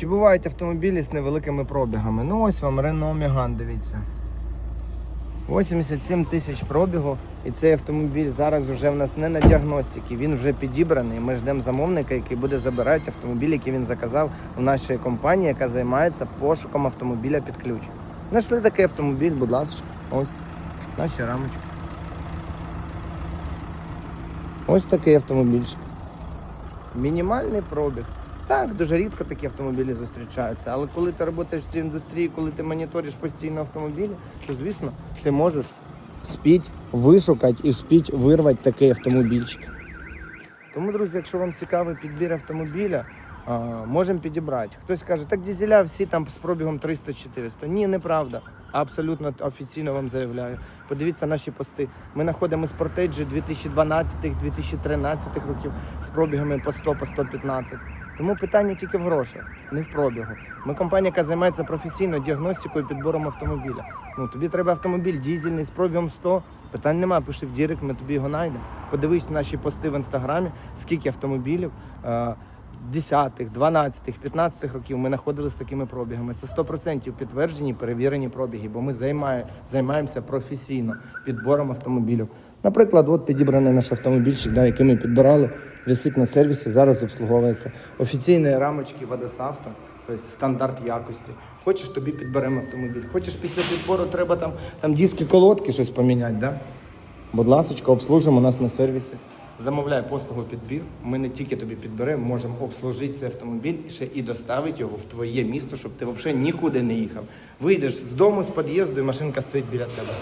Чи бувають автомобілі з невеликими пробігами? Ну ось вам Renault Megane, дивіться. 87 тисяч пробігу. І цей автомобіль зараз вже в нас не на діагностиці, він вже підібраний. Ми ждемо замовника, який буде забирати автомобіль, який він заказав у нашій компанії, яка займається пошуком автомобіля під ключ. Знайшли такий автомобіль, будь ласка, ось наші рамочки. Ось такий автомобіль. Мінімальний пробіг. Так, дуже рідко такі автомобілі зустрічаються. Але коли ти працюєш в цій індустрії, коли ти моніториш постійно автомобілі, то звісно ти можеш вспіть вишукати і вспіть вирвати такий автомобільчик. Тому, друзі, якщо вам цікавий підбір автомобіля, можемо підібрати. Хтось каже, так дізеля всі там з пробігом 300-400. Ні, неправда. Абсолютно офіційно вам заявляю. Подивіться наші пости. Ми знаходимо спортеджі 2012-2013 років з пробігами по 100 по 115. Тому питання тільки в грошах, не в пробігу. Ми компанія, яка займається професійно діагностикою і підбором автомобіля. Ну тобі треба автомобіль дізельний з пробігом 100. Питань немає, пиши в Дірект, ми тобі його знайдемо. Подивись наші пости в інстаграмі, скільки автомобілів. е, 10-х, 12-х, 15-х років ми знаходили з такими пробігами. Це 100% підтверджені, перевірені пробіги, бо ми займає, займаємося професійно підбором автомобілів. Наприклад, от підібраний наш автомобільчик, да, який ми підбирали, висить на сервісі, зараз обслуговується. Офіційні рамочки Водосавто, тобто стандарт якості. Хочеш, тобі підберемо автомобіль. Хочеш після підбору треба там, там диски колодки щось поміняти, да? Будь ласка, обслужимо нас на сервісі. Замовляй послугу підбір. Ми не тільки тобі підберемо, можемо обслужити цей автомобіль і ще і доставити його в твоє місто, щоб ти взагалі нікуди не їхав. Вийдеш з дому, з під'їзду, і машинка стоїть біля тебе.